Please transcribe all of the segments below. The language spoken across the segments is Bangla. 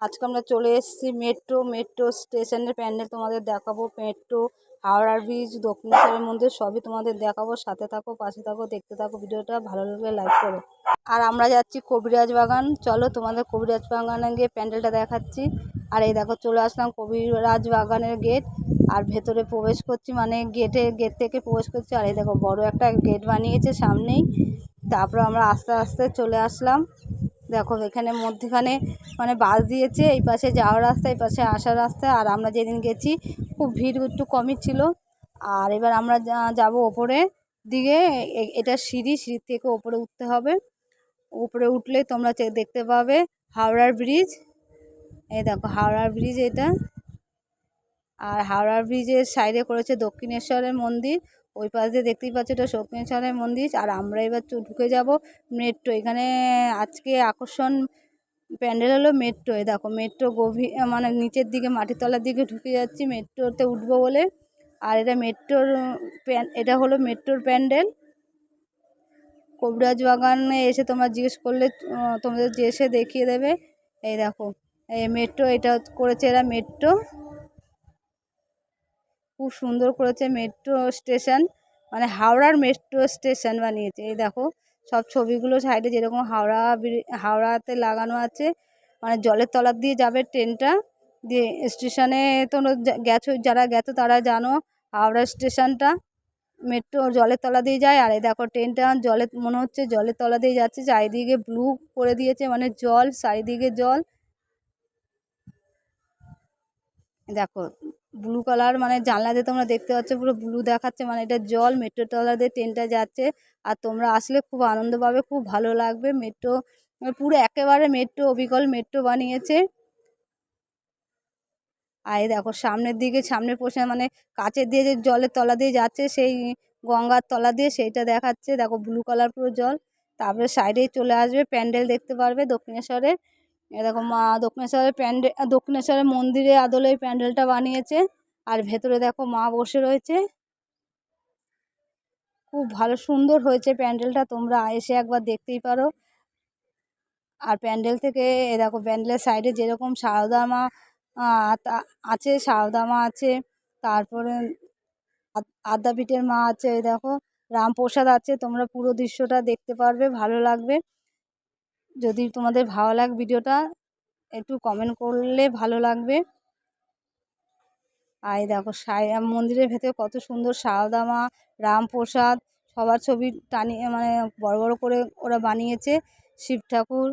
আজকে আমরা চলে এসেছি মেট্রো মেট্রো স্টেশনের প্যান্ডেল তোমাদের দেখাবো। মেট্রো হাওড়ার ব্রিজ দক্ষিণেশ্বরের মন্দির, সবই তোমাদের দেখাবো। সাথে থাকো, পাশে থাকো, দেখতে থাকো ভিডিওটা। ভালো লাগলে লাইক করো। আর আমরা যাচ্ছি কবিরাজ বাগান। চলো তোমাদের কবিরাজ বাগানে গিয়ে প্যান্ডেলটা দেখাচ্ছি। আর এই দেখো, চলে আসলাম কবিরাজ বাগানের গেট আর ভেতরে প্রবেশ করছি মানে গেটে গেট থেকে প্রবেশ করছি। আর এই দেখো, বড় একটা গেট বানিয়েছে সামনেই। তারপর আমরা আস্তে আস্তে চলে আসলাম। দেখো এখানে মধ্যেখানে মানে বাস দিয়েছে, এই পাশে যাওয়ার রাস্তা, এই পাশে আসার রাস্তা, আর আমরা যেদিন গেছি খুব ভিড় একটু কমই ছিল। আর এবার আমরা যাব ওপরে দিকে এটা সিঁড়ি সিঁড়ি থেকে ওপরে উঠতে হবে। উপরে উঠলে তোমরা দেখতে পাবে হাওড়ার ব্রিজ। এই দেখো হাওড়ার ব্রিজ এটা। আর হাওড়ার ব্রিজের সাইডে করেছে দক্ষিণেশ্বরের মন্দির। ওই পাশ দিয়ে দেখতেই পাচ্ছ এটা দক্ষিণেশ্বরের মন্দির, আর আমরা এবার ঢুকে যাব মেট্রো এখানে আজকে আকর্ষণ প্যান্ডেল হলো মেট্রো দেখো মেট্রো গভীর মানে নিচের দিকে, মাটির তলার দিকে ঢুকে যাচ্ছি মেট্রোতে উঠবো বলে। আর এটা মেট্রোর প্যান, এটা হলো মেট্রোর প্যান্ডেল। কবিরাজ বাগানে এসে তোমরা জিজ্ঞেস করলে তোমাদের যে এসে দেখিয়ে দেবে। এই দেখো, এই মেট্রো এটা করেছে এরা মেট্রো খুব সুন্দর করেছে মেট্রো স্টেশন মানে হাওড়ার মেট্রো স্টেশন বানিয়েছে। এই দেখো, সব ছবিগুলো সাইডে যেরকম হাওড়া হাওড়াতে লাগানো আছে মানে জলের তলার দিয়ে যাবে ট্রেনটা। দিয়ে স্টেশনে যা- গেছো, যারা গেছো তারা জানো হাওড়া স্টেশনটা মেট্রো জলের তলা দিয়ে যায়, আর এই দেখো ট্রেনটা জলের মনে হচ্ছে জলের তলা দিয়ে যাচ্ছে, চারিদিকে ব্লু করে দিয়েছে মানে জল, চারিদিকে জল। দেখো ব্লু কালার মানে জানলা দিয়ে তোমরা দেখতে পাচ্ছ, পুরো ব্লু দেখাচ্ছে মানে এটা জল মেট্রো তলা দিয়ে ট্রেনটা যাচ্ছে। আর তোমরা আসলে খুব আনন্দ পাবে, খুব ভালো লাগবে। মেট্রো পুরো একেবারে মেট্রো অবিকল মেট্রো বানিয়েছে। আর দেখো, সামনের দিকে সামনের পোষে মানে কাচের দিয়ে যে জলের তলা দিয়ে যাচ্ছে, সেই গঙ্গার তলা দিয়ে সেইটা দেখাচ্ছে। দেখো ব্লু কালার পুরো জল। তারপরে সাইডেই চলে আসবে, প্যান্ডেল দেখতে পারবে দক্ষিণেশ্বরের। এ দেখো মা দক্ষিণেশ্বরের প্যান্ডেল দক্ষিণেশ্বরের মন্দিরে আদলে প্যান্ডেলটা বানিয়েছে। আর ভেতরে দেখো মা বসে রয়েছে। খুব ভালো সুন্দর হয়েছে প্যান্ডেলটা, তোমরা এসে একবার দেখতেই পারো। আর প্যান্ডেল থেকে, এ দেখো প্যান্ডেলের সাইডে যেরকম সারদা মা আছে সারদা মা আছে, তারপরে আদ- আদ্যাপীঠের মা আছে দেখো, রামপ্রসাদ আছে, তোমরা পুরো দৃশ্যটা দেখতে পারবে, ভালো লাগবে। যদি তোমাদের ভালো লাগ ভিডিওটা, একটু কমেন্ট করলে ভালো লাগবে। আর দেখো সাই, মন্দিরের ভেতরে কত সুন্দর সারদা মা রামপ্রসাদ, সবার ছবি টানিয়ে মানে বড় বড় করে ওরা বানিয়েছে, শিব ঠাকুর।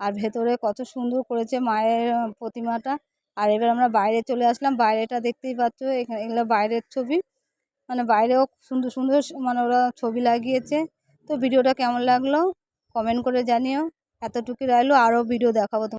আর ভেতরে কত সুন্দর করেছে মায়ের প্রতিমাটা। আর এবার আমরা বাইরে চলে আসলাম, বাইরেটা দেখতেই পাচ্ছ, এখানে এগুলো বাইরের ছবি। মানে বাইরেও সুন্দর সুন্দর মানে ওরা ছবি লাগিয়েছে। তো ভিডিওটা কেমন লাগল? কমেন্ট করে জানিও। এতটুকু রইল আরও ভিডিও দেখাবো